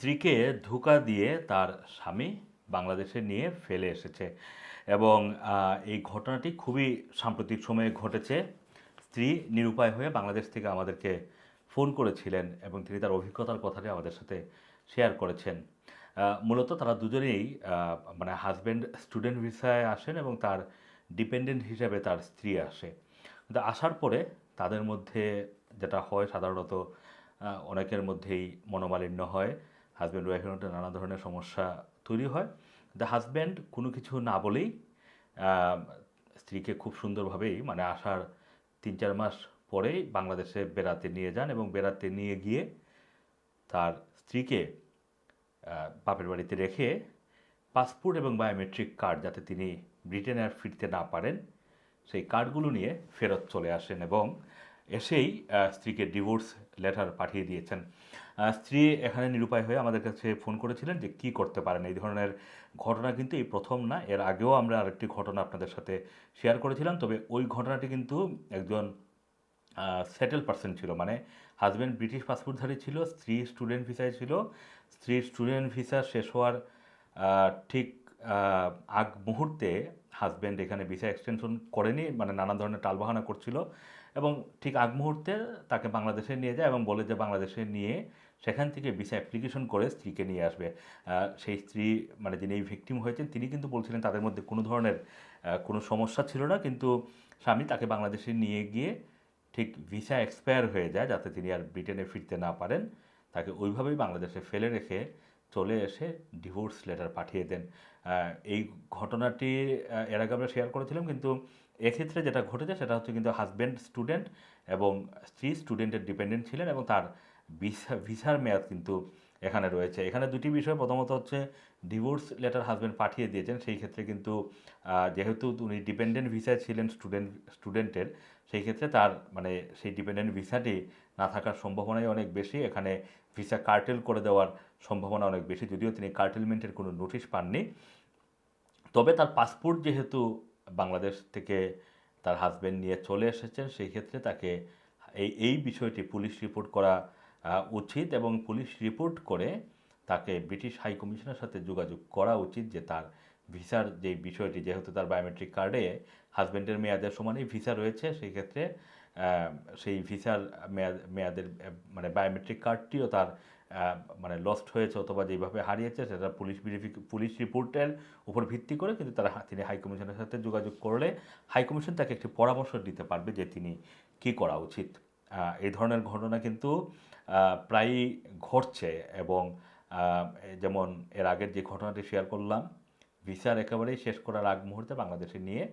স্ত্রীকে ধোঁকা দিয়ে তার স্বামী বাংলাদেশে নিয়ে ফেলে এসেছে এবং এই ঘটনাটি খুবই সাম্প্রতিক সময়ে ঘটেছে। স্ত্রী নিরুপায় হয়ে বাংলাদেশ থেকে আমাদেরকে ফোন করেছিলেন এবং তিনি তার অভিজ্ঞতার কথাটি আমাদের সাথে শেয়ার করেছেন। মূলত তারা দুজনেই মানে হাজব্যান্ড স্টুডেন্ট ভিসায় আসেন এবং তার ডিপেন্ডেন্ট হিসেবে তার স্ত্রী আসে। কিন্তু আসার পরে তাদের মধ্যে যেটা হয় সাধারণত অনেকের মধ্যেই মনোমালিন্য হয়। হাজব্যান্ড ওয়াইফের মধ্যে নানা ধরনের সমস্যা তৈরি হয়। দ্য হাজব্যান্ড কোনো কিছু না বলেই স্ত্রীকে খুব সুন্দরভাবেই মানে আসার তিন চার মাস পরেই বাংলাদেশে বেড়াতে নিয়ে যান এবং বেড়াতে নিয়ে গিয়ে তার স্ত্রীকে বাপের বাড়িতে রেখে পাসপোর্ট এবং বায়োমেট্রিক কার্ড যাতে তিনি ব্রিটেনে আর ফিরতে না পারেন, সেই কার্ডগুলো নিয়ে ফেরত চলে আসেন এবং এসেই স্ত্রীকে ডিভোর্স লেটার পাঠিয়ে দিয়েছেন। স্ত্রী এখানে নিরুপায় হয়ে আমাদের কাছে ফোন করেছিলেন যে কি করতে পারেন। এই ধরনের ঘটনা কিন্তু এই প্রথম না, এর আগেও আমরা আরেকটি ঘটনা আপনাদের সাথে শেয়ার করেছিলাম। তবে ওই ঘটনাটি কিন্তু একজন সেটেল পার্সন ছিল মানে হাজব্যান্ড ব্রিটিশ পাসপোর্টধারী ছিল, স্ত্রী স্টুডেন্ট ভিসায় ছিল। স্ত্রীর স্টুডেন্ট ভিসা শেষ হওয়ার ঠিক আগ মুহূর্তে হাজব্যান্ড এখানে ভিসা এক্সটেনশন করেনি মানে নানা ধরনের টালবাহানা করছিল এবং ঠিক আগ মুহূর্তে তাকে বাংলাদেশে নিয়ে যায় এবং বলে যে বাংলাদেশে নিয়ে সেখান থেকে ভিসা অ্যাপ্লিকেশন করে স্ত্রীকে নিয়ে আসবে। সেই স্ত্রী মানে যিনি এই ভিকটিম হয়েছেন, তিনি কিন্তু বলছিলেন তাদের মধ্যে কোনো ধরনের কোনো সমস্যা ছিল না, কিন্তু স্বামী তাকে বাংলাদেশে নিয়ে গিয়ে ঠিক ভিসা এক্সপায়ার হয়ে যায়, যাতে তিনি আর ব্রিটেনে ফিরতে না পারেন। তাকে ওইভাবেই বাংলাদেশে ফেলে রেখে চলে এসে ডিভোর্স লেটার পাঠিয়ে দেন। এই ঘটনাটি এর আগে আমরা শেয়ার করেছিলাম, কিন্তু এক্ষেত্রে যেটা ঘটেছে সেটা হচ্ছে কিন্তু হাজব্যান্ড স্টুডেন্ট এবং স্ত্রী স্টুডেন্টের ডিপেন্ডেন্ট ছিলেন এবং তার ভিসা ভিসার মেয়াদ কিন্তু এখানে রয়েছে। এখানে দুটি বিষয়, প্রথমত হচ্ছে ডিভোর্স লেটার হাজব্যান্ড পাঠিয়ে দিয়েছেন, সেই ক্ষেত্রে কিন্তু যেহেতু উনি ডিপেন্ডেন্ট ভিসায় ছিলেন স্টুডেন্ট স্টুডেন্টের সেই ক্ষেত্রে তার মানে সেই ডিপেন্ডেন্ট ভিসাটি না থাকার সম্ভাবনাই অনেক বেশি। এখানে ভিসা কার্টেল করে দেওয়ার সম্ভাবনা অনেক বেশি, যদিও তিনি কার্টেলমেন্টের কোনো নোটিশ পাননি। তবে তার পাসপোর্ট যেহেতু বাংলাদেশ থেকে তার হাজব্যান্ড নিয়ে চলে এসেছেন, সেই ক্ষেত্রে তাকে এই এই বিষয়টি পুলিশ রিপোর্ট করা উচিত এবং পুলিশ রিপোর্ট করে তাকে ব্রিটিশ হাই কমিশনের সাথে যোগাযোগ করা উচিত যে তার ভিসার যে বিষয়টি, যেহেতু তার বায়োমেট্রিক কার্ডে হাজবেন্ডের মেয়াদের সমানই ভিসা রয়েছে, সেই ক্ষেত্রে সেই ভিসার মেয়াদ মেয়াদের মানে বায়োমেট্রিক কার্ডটিও তার মানে লস্ট হয়েছে অথবা যেভাবে হারিয়েছে সেটা পুলিশ পুলিশ রিপোর্টের উপর ভিত্তি করে কিন্তু তারা তিনি হাইকমিশনের সাথে যোগাযোগ করলে হাইকমিশন তাকে একটি পরামর্শ দিতে পারবে যে তিনি কি করা উচিত। এই ধরনের ঘটনা কিন্তু প্রায়ই ঘটছে এবং যেমন এর আগের যে ঘটনাটি শেয়ার করলাম ভিসার একেবারেই শেষ করার আগ মুহূর্তে বাংলাদেশে নিয়ে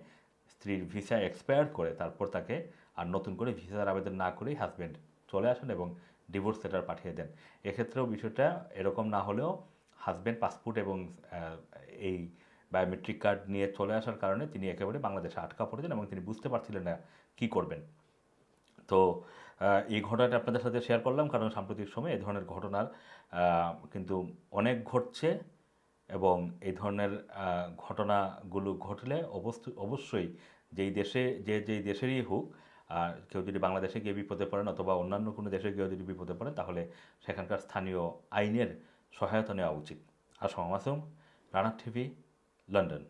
স্ত্রীর ভিসা এক্সপায়ার করে তারপর তাকে আর নতুন করে ভিসার আবেদন না করেই হাজব্যান্ড চলে আসেন এবং ডিভোর্স লেটার পাঠিয়ে দেন। এক্ষেত্রেও বিষয়টা এরকম না হলেও হাজব্যান্ড পাসপোর্ট এবং এই বায়োমেট্রিক কার্ড নিয়ে চলে আসার কারণে তিনি একেবারে বাংলাদেশে আটকা পড়েছেন এবং তিনি বুঝতে পারছিলেন না কী করবেন। তো এই ঘটনাটা আপনাদের সাথে শেয়ার করলাম, কারণ সাম্প্রতিক সময়ে এই ধরনের ঘটনার কিন্তু অনেক ঘটছে এবং এই ধরনের ঘটনাগুলো ঘটলে অবশ্যই যেই দেশে, যে যেই দেশেরই হোক, আর কেউ যদি বাংলাদেশে গিয়ে বিপদে পড়েন অথবা অন্যান্য কোনো দেশে গিয়ে যদি বিপদে পড়েন, তাহলে সেখানকার স্থানীয় আইনের সহায়তা নেওয়া উচিত। আসসালামু আলাইকুম রানা টিভি, লন্ডন।